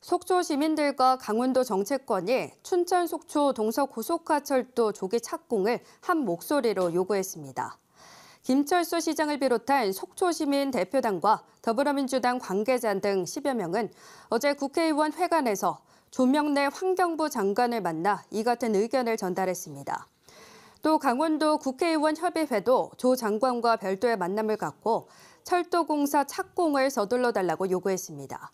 속초 시민들과 강원도 정치권이 춘천 속초 동서 고속화철도 조기 착공을 한 목소리로 요구했습니다. 김철수 시장을 비롯한 속초 시민 대표단과 더불어민주당 관계자 등 10여 명은 어제 국회의원 회관에서 조명래 환경부 장관을 만나 이 같은 의견을 전달했습니다. 또 강원도 국회의원 협의회도 조 장관과 별도의 만남을 갖고 철도공사 착공을 서둘러 달라고 요구했습니다.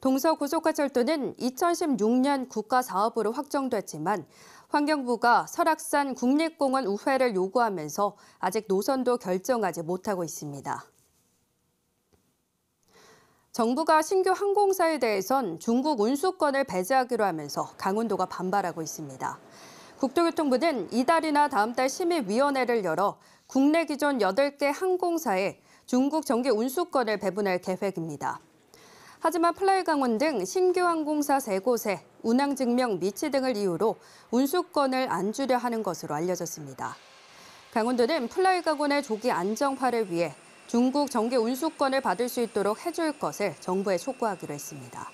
동서고속화철도는 2016년 국가사업으로 확정됐지만 환경부가 설악산 국립공원 우회를 요구하면서 아직 노선도 결정하지 못하고 있습니다. 정부가 신규 항공사에 대해선 중국 운수권을 배제하기로 하면서 강원도가 반발하고 있습니다. 국토교통부는 이달이나 다음 달 심의위원회를 열어 국내 기존 8개 항공사에 중국 정기 운수권을 배분할 계획입니다. 하지만 플라이 강원 등 신규 항공사 3곳에 운항 증명 미치 등을 이유로 운수권을 안 주려 하는 것으로 알려졌습니다. 강원도는 플라이 강원의 조기 안정화를 위해 중국 정기 운수권을 받을 수 있도록 해줄 것을 정부에 촉구하기로 했습니다.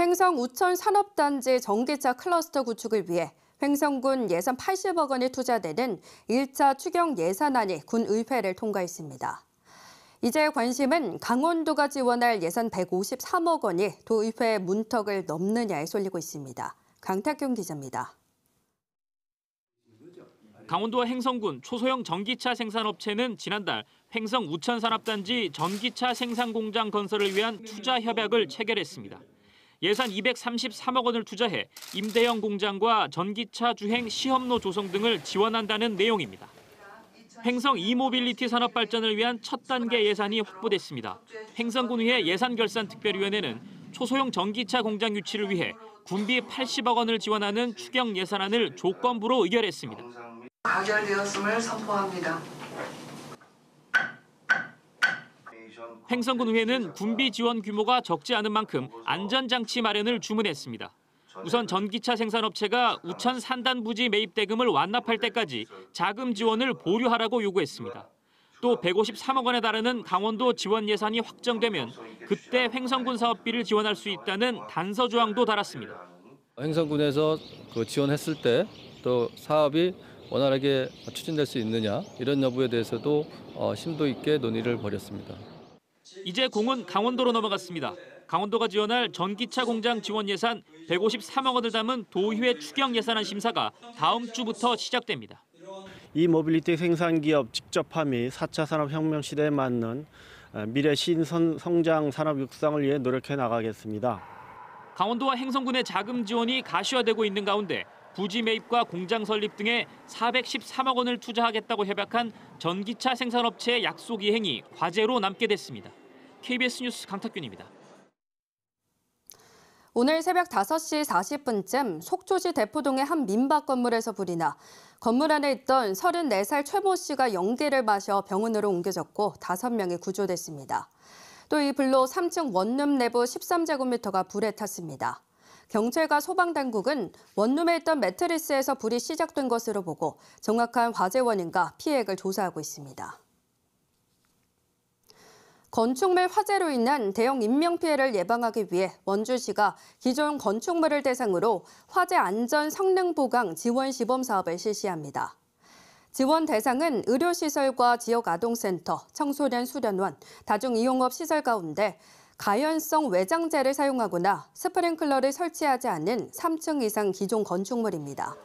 횡성 우천 산업단지 전기차 클러스터 구축을 위해 횡성군 예산 80억 원이 투자되는 1차 추경 예산안이 군 의회를 통과했습니다. 이제 관심은 강원도가 지원할 예산 153억 원이 도의회 문턱을 넘느냐에 쏠리고 있습니다. 강탁균 기자입니다. 강원도 행성군 초소형 전기차 생산업체는 지난달 횡성 우천산업단지 전기차 생산공장 건설을 위한 투자 협약을 체결했습니다. 예산 233억 원을 투자해 임대형 공장과 전기차 주행 시험로 조성 등을 지원한다는 내용입니다. 횡성 이모빌리티 산업 발전을 위한 첫 단계 예산이 확보됐습니다. 횡성군의회 예산결산특별위원회는 초소형 전기차 공장 유치를 위해 군비 80억 원을 지원하는 추경 예산안을 조건부로 의결했습니다. 가결되었음을 선포합니다. 횡성군의회는 군비 지원 규모가 적지 않은 만큼 안전장치 마련을 주문했습니다. 우선 전기차 생산업체가 우천 산단 부지 매입 대금을 완납할 때까지 자금 지원을 보류하라고 요구했습니다. 또 153억 원에 달하는 강원도 지원 예산이 확정되면 그때 횡성군 사업비를 지원할 수 있다는 단서 조항도 달았습니다. 행성군에서 그 지원했을 때 또 사업이 원활하게 추진될 수 있느냐 이런 여부에 대해서도 어, 심도 있게 논의를 벌였습니다. 이제 공은 강원도로 넘어갔습니다. 강원도가 지원할 전기차 공장 지원 예산 153억 원을 담은 도의회 추경 예산안 심사가 다음 주부터 시작됩니다. 이 모빌리티 생산 기업 직접화 및 4차 산업혁명 시대에 맞는 어, 미래 신성장 산업 육성을 위해 노력해 나가겠습니다. 강원도와 행성군의 자금 지원이 가시화되고 있는 가운데 부지 매입과 공장 설립 등에 413억 원을 투자하겠다고 협약한 전기차 생산업체의 약속 이행이 과제로 남게 됐습니다. KBS 뉴스 강탁균입니다. 오늘 새벽 5시 40분쯤 속초시 대포동의 한 민박 건물에서 불이 나 건물 안에 있던 34살 최모 씨가 연기를 마셔 병원으로 옮겨졌고 5명이 구조됐습니다. 또 이 불로 3층 원룸 내부 13제곱미터가 불에 탔습니다. 경찰과 소방당국은 원룸에 있던 매트리스에서 불이 시작된 것으로 보고 정확한 화재 원인과 피해액을 조사하고 있습니다. 건축물 화재로 인한 대형 인명피해를 예방하기 위해 원주시가 기존 건축물을 대상으로 화재 안전 성능 보강 지원 시범 사업을 실시합니다. 지원 대상은 의료시설과 지역 아동센터, 청소년 수련원, 다중이용업 시설 가운데 가연성 외장재를 사용하거나 스프링클러를 설치하지 않은 3층 이상 기존 건축물입니다.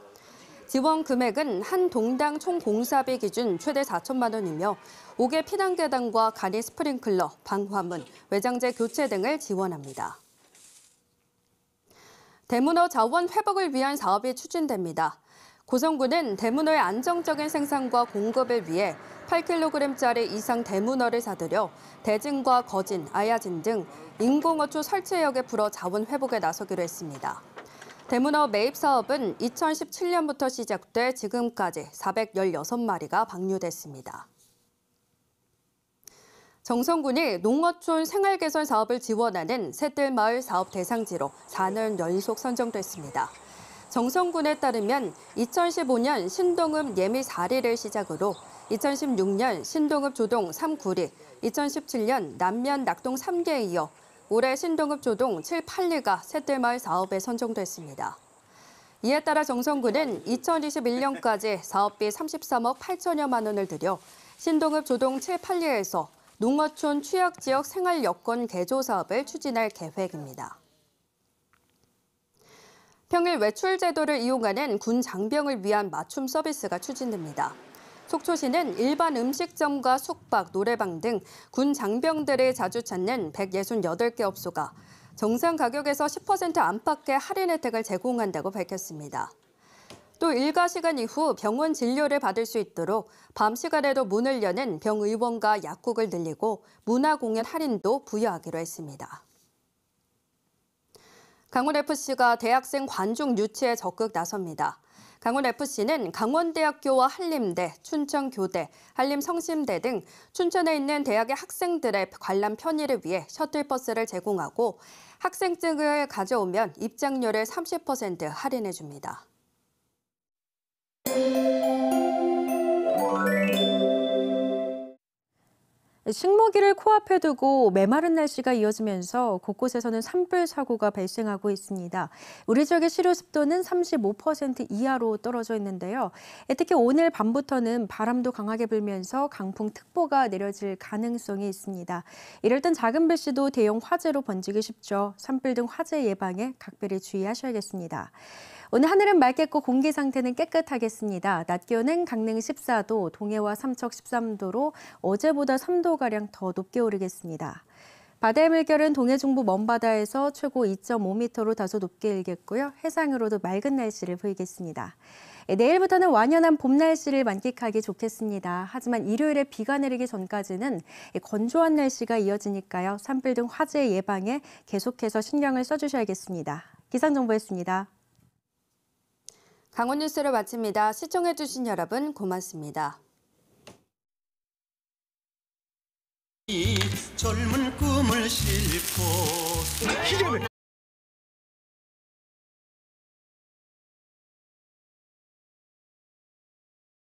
지원 금액은 한 동당 총 공사비 기준 최대 4천만 원이며 5개 피난계단과 간이 스프링클러, 방화문, 외장재 교체 등을 지원합니다. 대문어 자원 회복을 위한 사업이 추진됩니다. 고성군은 대문어의 안정적인 생산과 공급을 위해 8kg짜리 이상 대문어를 사들여 대진과 거진, 아야진 등 인공어초 설치역에 풀어 자원 회복에 나서기로 했습니다. 대문어 매입 사업은 2017년부터 시작돼 지금까지 416마리가 방류됐습니다. 정성군이 농어촌 생활개선 사업을 지원하는 새들마을 사업 대상지로 4년 연속 선정됐습니다. 정성군에 따르면 2015년 신동읍 예미 4리를 시작으로 2016년 신동읍 조동 3구리, 2017년 남면 낙동 3개에 이어 올해 신동읍 조동 7, 8리가 새들마을 사업에 선정됐습니다. 이에 따라 정성군은 2021년까지 사업비 33억 8천여만 원을 들여 신동읍 조동 7, 8리에서 농어촌 취약지역 생활 여건 개조 사업을 추진할 계획입니다. 평일 외출 제도를 이용하는 군 장병을 위한 맞춤 서비스가 추진됩니다. 속초시는 일반 음식점과 숙박, 노래방 등 군 장병들이 자주 찾는 168개 업소가 정상 가격에서 10% 안팎의 할인 혜택을 제공한다고 밝혔습니다. 또 일과 시간 이후 병원 진료를 받을 수 있도록 밤 시간에도 문을 여는 병의원과 약국을 늘리고 문화 공연 할인도 부여하기로 했습니다. 강원FC가 대학생 관중 유치에 적극 나섭니다. 강원FC는 강원대학교와 한림대, 춘천교대, 한림성심대 등 춘천에 있는 대학의 학생들의 관람 편의를 위해 셔틀버스를 제공하고 학생증을 가져오면 입장료를 30% 할인해 줍니다. 식모기를 코앞에 두고 메마른 날씨가 이어지면서 곳곳에서는 산불 사고가 발생하고 있습니다. 우리 지역의 실효 습도는 35% 이하로 떨어져 있는데요. 특히 오늘 밤부터는 바람도 강하게 불면서 강풍특보가 내려질 가능성이 있습니다. 이럴 땐 작은 불씨도 대형 화재로 번지기 쉽죠. 산불 등 화재 예방에 각별히 주의하셔야겠습니다. 오늘 하늘은 맑겠고 공기 상태는 깨끗하겠습니다. 낮 기온은 강릉 14도, 동해와 삼척 13도로 어제보다 3도가량 더 높게 오르겠습니다. 바다의 물결은 동해 중부 먼바다에서 최고 2.5m로 다소 높게 일겠고요. 해상으로도 맑은 날씨를 보이겠습니다. 예, 내일부터는 완연한 봄 날씨를 만끽하기 좋겠습니다. 하지만 일요일에 비가 내리기 전까지는 건조한 날씨가 이어지니까요. 산불 등 화재 예방에 계속해서 신경을 써주셔야겠습니다. 기상정보였습니다. 강원 뉴스를 마칩니다. 시청해주신 여러분 고맙습니다. 젊은 꿈을 싣고